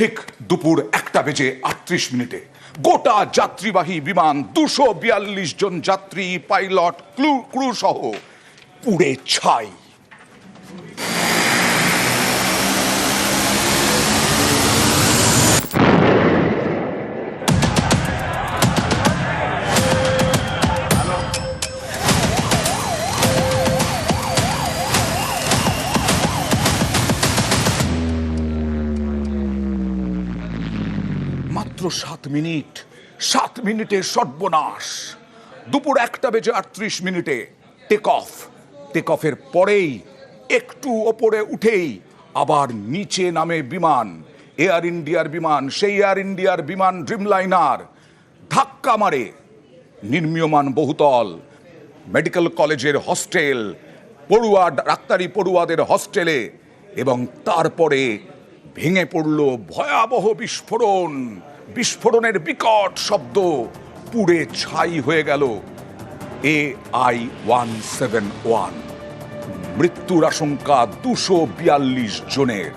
ঠিক দুপুর একটা বেজে আটত্রিশ মিনিটে। গোটা যাত্রীবাহী বিমান দুশো বিয়াল্লিশ জন যাত্রী, পাইলট, ক্লু ক্রু সহ পুড়ে ছাই। সাত মিনিট, সাত মিনিটে সর্বনাশ। দুপুর একটা বেজে আটত্রিশ মিনিটে টেক অফ টেক অফের পরেই, একটু ওপরে উঠেই আবার নিচে নামে বিমান। এয়ার ইন্ডিয়ার বিমান, সেই এয়ার ইন্ডিয়ার বিমান ড্রিমলাইনার ধাক্কা মারে নির্মীয়মান বহুতল। মেডিকেল কলেজের হস্টেল পড়ুয়া ডাক্তারি পড়ুয়াদের হস্টেলে এবং তারপরে ভেঙে পড়ল ভয়াবহ বিস্ফোরণ। বিস্ফোরণের বিকট শব্দ পুড়ে ছাই হয়ে গেল A I one seven one. মৃত্যুর আশঙ্কা দুশো বিয়াল্লিশ জনের।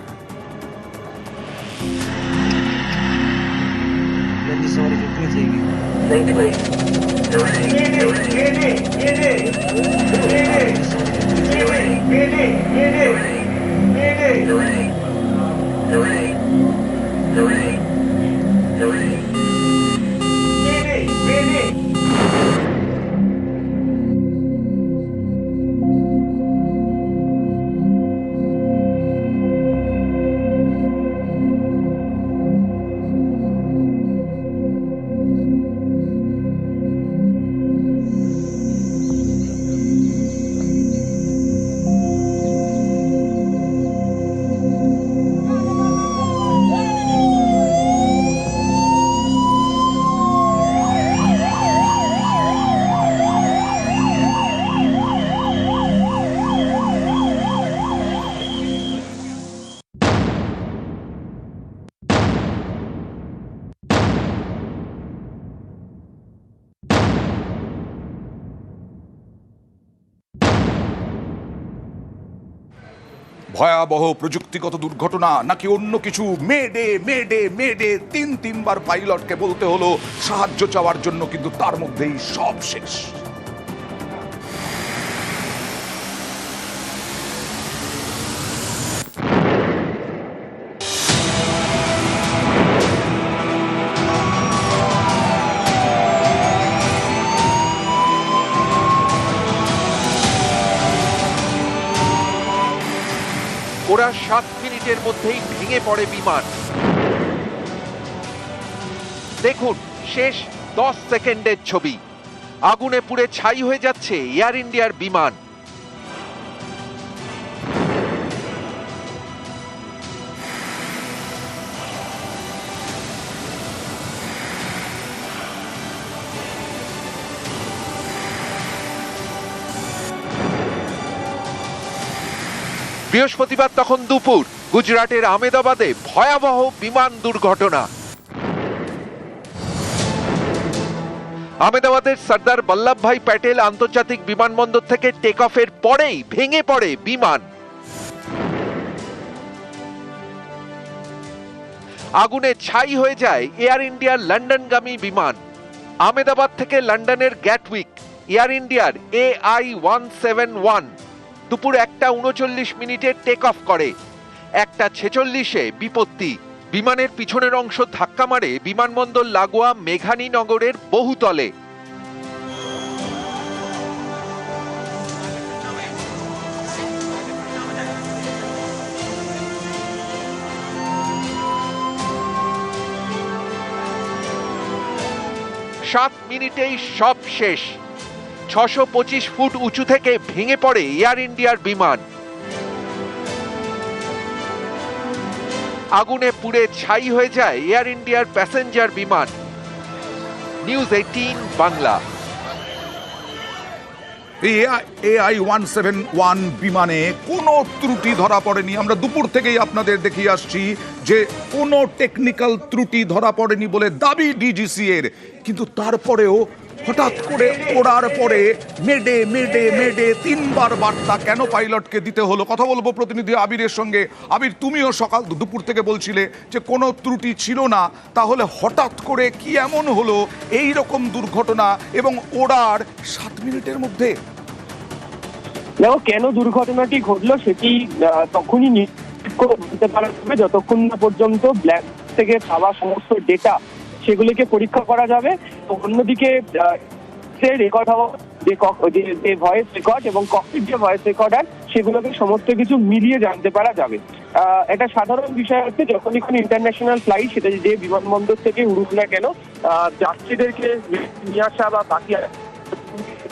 બધી ভয়াবহ প্রযুক্তিগত দুর্ঘটনা নাকি অন্য কিছু? মেডে মেডে মেডে তিন তিনবার পাইলটকে বলতে হলো সাহায্য চাওয়ার জন্য, কিন্তু তার মধ্যেই সব শেষ। ওরা সাত মিনিটের মধ্যেই ভেঙে পড়ে বিমান। দেখুন, শেষ দশ সেকেন্ডের ছবি। আগুনে পুড়ে ছাই হয়ে যাচ্ছে এয়ার ইন্ডিয়ার বিমান। বৃহস্পতিবার তখন দুপুর গুজরাটের আমেদাবাদে ভয়াবহ বিমান দুর্ঘটনা। আমেদাবাদের সর্দার বল্লভভাই প্যাটেল আন্তর্জাতিক বিমানবন্দর থেকে টেক অফের পরেই ভেঙে পড়ে বিমান। আগুনে ছাই হয়ে যায় এয়ার ইন্ডিয়ার লন্ডনগামী বিমান। আমেদাবাদ থেকে লন্ডনের গ্যাটউইক এয়ার ইন্ডিয়ার A I one seven one দুপুর একটা উনচল্লিশ মিনিটে টেক অফ করে। একটা ছেচল্লিশে বিপত্তি। বিমানের পিছনের অংশ ধাক্কা মারে বিমানবন্দর লাগোয়া মেঘানী নগরের বহুতলে। সাত মিনিটেই সব শেষ। ছশো পঁচিশ ফুট উঁচু থেকে ভেঙে পড়ে এয়ার ইন্ডিয়ার বিমান। আগুনে পুড়ে ছাই হয়ে যায় এয়ার ইন্ডিয়ার প্যাসেঞ্জার বিমান। News Eighteen, Bangla. AI one seven one বিমানে কোনো ত্রুটি ধরা পড়েনি। আমরা দুপুর থেকেই আপনাদের দেখিয়ে আসছি যে কোনো টেকনিক্যাল ত্রুটি ধরা পড়েনি বলে দাবি ডিজিসি এর কিন্তু তারপরেও হঠাৎ করে ওড়ার পরে মেডে মেডে মেডে তিনবার বার্তা কেন পাইলটকে দিতে হলো? কথা বলব প্রতিনিধি আবিরের সঙ্গে। আবির, তুমিও সকাল দুপুর থেকে বলছিলে যে কোনো ত্রুটি ছিল না, তাহলে হঠাৎ করে কি এমন হলো? এই রকম দুর্ঘটনা এবং ওড়ার সাত মিনিটের মধ্যে। দেখো, কেন দুর্ঘটনাটি ঘটলো সেটি তখনই বলতে পারা যাবে। যতক্ষণ না পর্যন্ত ব্ল্যাক থেকে পাওয়া সমস্ত ডেটা সেগুলিকে পরীক্ষা করা যাবে। অন্যদিকে রেকর্ড হওয়া, যে ভয়েস রেকর্ড এবং কপির যে ভয়েস রেকর্ডার সেগুলোকে সমস্ত কিছু মিলিয়ে জানতে পারা যাবে। এটা সাধারণ বিষয় হচ্ছে, যখনই কোনো ইন্টারন্যাশনাল ফ্লাইট সেটা যে বিমানবন্দর থেকে উড়ুক না কেন যাত্রীদেরকে নিয়ে আসা বা বাকি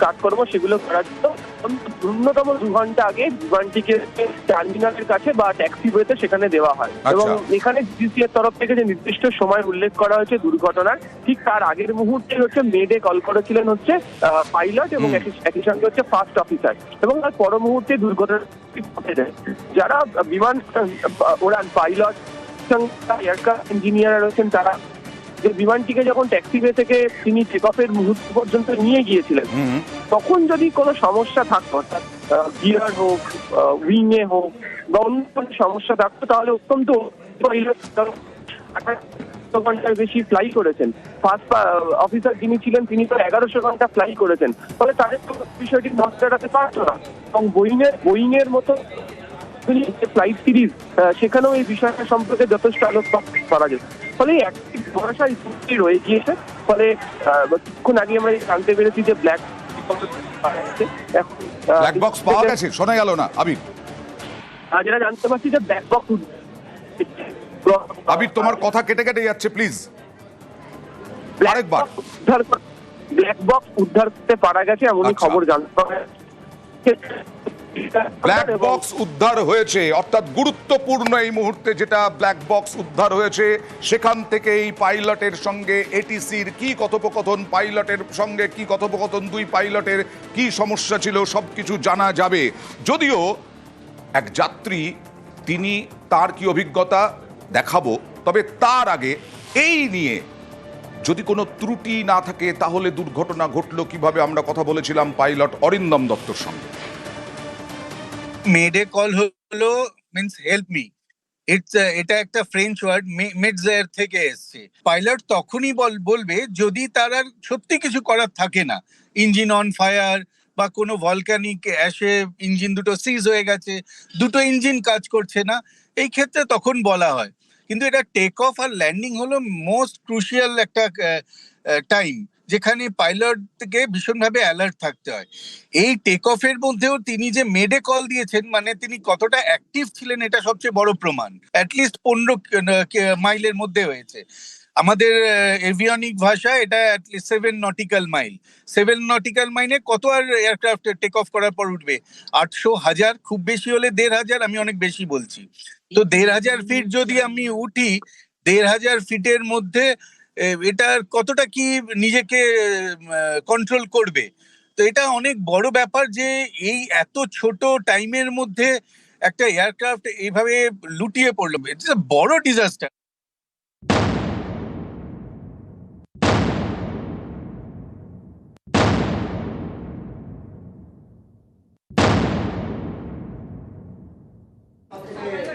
কাজকর্ম, সেগুলো করার জন্য ন্যূনতম দু ঘণ্টা আগে বিমানটিকে টার্মিনালের কাছে বা ট্যাক্সি ট্যাক্সিওয়েতে সেখানে দেওয়া হয় আচ্ছা। এবং এখানে ডিসি এর তরফ থেকে যে নির্দিষ্ট সময় উল্লেখ করা হয়েছে দুর্ঘটনার ঠিক তার আগের মুহূর্তে হচ্ছে মেডে কল করেছিলেন হচ্ছে পাইলট এবং। একই সঙ্গে হচ্ছে ফার্স্ট অফিসার এবং তার পর মুহূর্তে দুর্ঘটনা ঘটে যারা বিমান ওড়ান পাইলট এয়ারক্রাফট ইঞ্জিনিয়ার রয়েছেন তারা যে বিমানটিকে যখন ট্যাক্সিওয়ে থেকে তিনি টেক অফের মুহূর্ত পর্যন্ত নিয়ে গিয়েছিলেন তখন যদি কোনো সমস্যা থাকতো অর্থাৎ গিয়ার হোক উইং এ হোক বা অন্য কোনো সমস্যা থাকতো তাহলে অত্যন্ত ঘণ্টার বেশি ফ্লাই করেছেন। ফার্স্ট অফিসার যিনি ছিলেন তিনি তো এগারোশো ঘণ্টা ফ্লাই করেছেন। ফলে তাদের তো বিষয়টি নজর এড়াতে পারতো না। এবং বোয়িং এর বোয়িং এর মতো ফ্লাইট সিরিজ সেখানেও এই বিষয়টা সম্পর্কে যথেষ্ট আলোকপাত করা যায়। ফলে একটি ভরসা স্মৃতি রয়ে গিয়েছে। ফলে কিছুক্ষণ আগে আমরা জানতে পেরেছি যে ব্ল্যাক ব্ল্যাক বক্স পাওয়া গেছে? শোনা গেল না আবির। যেটা জানতে পারছি যে ব্ল্যাক বক্স আবির তোমার কথা কেটে কেটে যাচ্ছে প্লিজ আরেকবার। উদ্ধার ব্ল্যাক বক্স উদ্ধার করতে পারা গেছে এমনই আচ্ছা। খবর জানতে পারা ব্ল্যাক বক্স উদ্ধার হয়েছে। অর্থাৎ গুরুত্বপূর্ণ এই মুহূর্তে যেটা ব্ল্যাক বক্স উদ্ধার হয়েছে, সেখান থেকে এই পাইলটের সঙ্গে এটিসির কি কথোপকথন, পাইলটের সঙ্গে কি কথোপকথন, দুই পাইলটের কি সমস্যা ছিল সব কিছু জানা যাবে। যদিও এক যাত্রী, তিনি তার কি অভিজ্ঞতা দেখাবো, তবে তার আগে এই নিয়ে যদি কোনো ত্রুটি না থাকে, তাহলে দুর্ঘটনা ঘটলো কীভাবে, আমরা কথা বলেছিলাম পাইলট অরিন্দম দত্তর সঙ্গে। মেডে কল হলো মিন্স হেল্প মি ইটস এটা একটা ফ্রেঞ্চ ওয়ার্ড মেডজায়ার থেকে এসছে। পাইলট তখনই বল, বলবে যদি তার আর সত্যি কিছু করার থাকে না। ইঞ্জিন অন ফায়ার বা কোনো ভলকানিক অ্যাশে ইঞ্জিন দুটো সিজ হয়ে গেছে, দুটো ইঞ্জিন কাজ করছে না, এই ক্ষেত্রে তখন বলা হয়। কিন্তু এটা টেক অফ আর ল্যান্ডিং হলো মোস্ট ক্রুশিয়াল একটা টাইম যেখানে পাইলটকে ভীষণভাবে অ্যালার্ট থাকতে হয়। এই টেক অফের মধ্যেও তিনি যে মেডে কল দিয়েছেন মানে তিনি কতটা অ্যাক্টিভ ছিলেন, এটা সবচেয়ে বড় প্রমাণ। অ্যাটলিস্ট পনেরো মাইলের মধ্যে হয়েছে। আমাদের এভিয়নিক ভাষা এটা seven nautical mile seven nautical মাইলে কত আর এয়ারক্রাফট টেক অফ করার পর উঠবে? আটশো হাজার, খুব বেশি হলে দেড় হাজার, আমি অনেক বেশি বলছি। তো দেড় হাজার ফিট যদি আমি উঠি, দেড় হাজার ফিটের মধ্যে এ, এটার কতটা কি নিজেকে কন্ট্রোল করবে? তো এটা অনেক বড় ব্যাপার যে এই এত ছোট টাইমের মধ্যে একটা এয়ারক্রাফট এইভাবে লুটিয়ে পড়ল। ইটস এ বড় ডিজাস্টার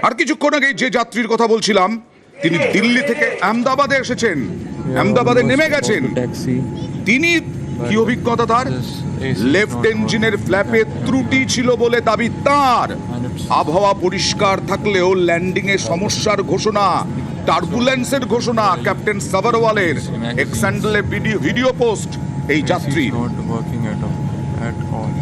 আর কিছুক্ষণ আগে যে যাত্রীর কথা বলছিলাম তিনি দিল্লি থেকে আহমেদাবাদে এসেছেন। আহমেদাবাদে নেমে গেছেন ট্যাক্সি তিনি কি অভিজ্ঞতা তার লেফট ইঞ্জিনের ফ্ল্যাপে ত্রুটি ছিল বলে দাবি তার আবহাওয়া পরিষ্কার থাকলেও ল্যান্ডিং এ সমস্যার ঘোষণা টার্বুলেন্সের ঘোষণা ক্যাপ্টেন সাভারওয়ালের এক্সান্ডলে ভিডিও ভিডিও পোস্ট এই যাত্রী not working at at all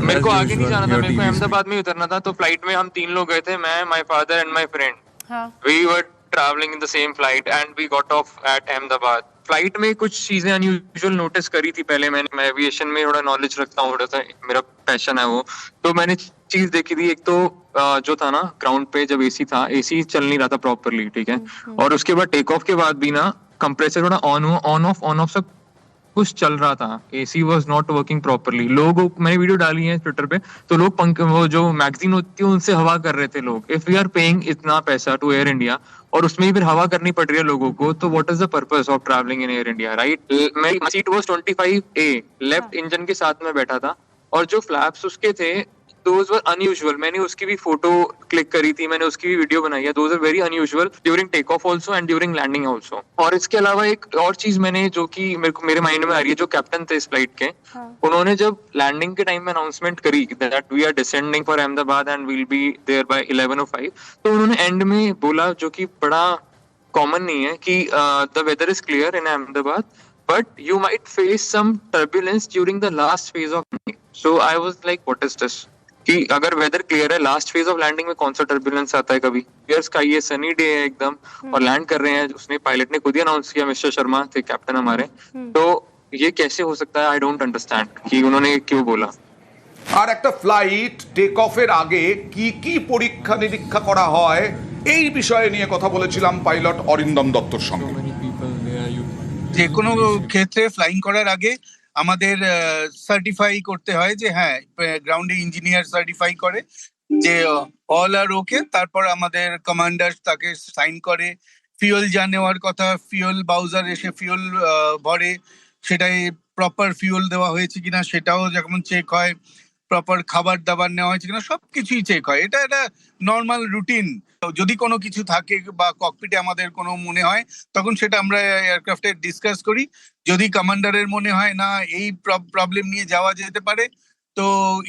मेरे को आगे नहीं जाना था मेरे को अहमदाबाद में ही उतरना था तो फ्लाइट में हम तीन लोग गए थे मैं my father and my friend हाँ we were travelling in the same flight and we got off at Ahmedabad flight में कुछ चीज़ें अनयूजुअल नोटिस करी थी पहले मैंने। मैं एविएशन में थोड़ा नॉलेज रखता हूँ थोड़ा सा मेरा पैशन है वो। तो मैंने चीज़ देखी थी एक तो जो था ना ग्राउंड पे जब एसी था एसी चल नहीं रहा था प्रॉपरली ठीक है? और उसके बाद टेक ऑफ़ के बाद भी ना कंप्रेसर थोड़ा ऑन हुआ ऑन ऑफ़ ऑन ऑफ़ सब कुछ चल रहा था AC was not working properly लोग मैंने वीडियो डाली है ट्विटर पे तो लोग पंख वो जो मैगजीन होती है उनसे हवा कर रहे थे लोग। इफ़ वी आर पेइंग इतना पैसा टू एयर इंडिया और उसमें ही फिर हवा करनी पड़ रही है लोगों को तो what is the purpose of travelling in Air India right मेरी seat was 25 A left engine के साथ में बैठा था और जो फ्लैप्स उसके थे दोज वर अनयूजुअल मैंने उसकी भी फ़ोटो क्लिक करी थी मैंने उसकी भी वीडियो बनाई है। Those are very unusual during take off also and during landing also और इसके अलावा एक और चीज़ मैंने जो कि मेरे को मेरे माइंड में आ रही है जो कैप्टन थे इस फ़्लाइट के उन्होंने जब लैंडिंग के टाइम में अनाउंसमेंट करी that we are descending for Ahmedabad and will be there by 11:05 तो उन्होंने एंड में बोला जो कि बड़ा कॉमन नहीं है कि the weather is clear in Ahmedabad but you might face some turbulence during the last phase of so I was like what is this कि अगर वेदर क्लियर है लास्ट फेज ऑफ लैंडिंग में कौन सा turbulence आता है कभी clear sky है सनी डे है एकदम और लैंड कर रहे हैं उसने पायलट ने खुद ही अनाउंस किया मिस्टर शर्मा थे कैप्टन हमारे तो ये कैसे हो सकता है आई डोंट अंडरस्टैंड कि उन्होंने क्यों बोला আর একটা ফ্লাইট টেক অফের আগে কি কি পরীক্ষা নিরীক্ষা করা হয় এই বিষয়ে নিয়ে কথা বলেছিলাম পাইলট অরিন্দম দত্তর So সঙ্গে many people there. You যে কোনো ক্ষেত্রে ফ্লাইং করার আগে আমাদের সার্টিফাই করতে হয় যে হ্যাঁ গ্রাউন্ডে ইঞ্জিনিয়ার সার্টিফাই করে যে অল আর ওকে তারপর আমাদের কমান্ডার তাকে সাইন করে। ফিউল যা নেওয়ার কথা ফিউল বাউজার এসে ফিউল ভরে, সেটাই প্রপার ফিউল দেওয়া হয়েছে কিনা সেটাও যেমন চেক হয় প্রপার খাবার দাবার নেওয়া হয়েছে কিনা, সবকিছুই চেক হয়। এটা একটা নর্মাল রুটিন যদি কোনো কিছু থাকে বা ককপিটে আমাদের কোনো মনে হয়, তখন সেটা আমরা এয়ারক্রাফটে ডিসকাস করি। যদি কমান্ডারের মনে হয়, না, এই প্রবলেম নিয়ে যাওয়া যেতে পারে, তো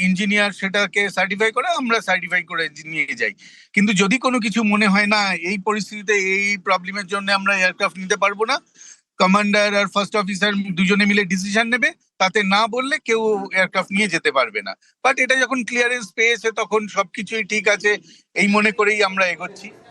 ইঞ্জিনিয়ার সেটাকে সার্টিফাই করে, আমরা সার্টিফাই করে নিয়ে যাই। কিন্তু যদি কোনো কিছু মনে হয়, না, এই পরিস্থিতিতে এই প্রবলেমের জন্য আমরা এয়ারক্রাফট নিতে পারব না কমান্ডার আর ফার্স্ট অফিসার দুজনে মিলে ডিসিশন নেবে, তাতে না বললে কেউ এয়ারক্রাফট নিয়ে যেতে পারবে না। বাট এটা যখন ক্লিয়ারেন্স পেয়েছে, তখন সবকিছুই ঠিক আছে। এই মনে করেই আমরা এগোচ্ছি।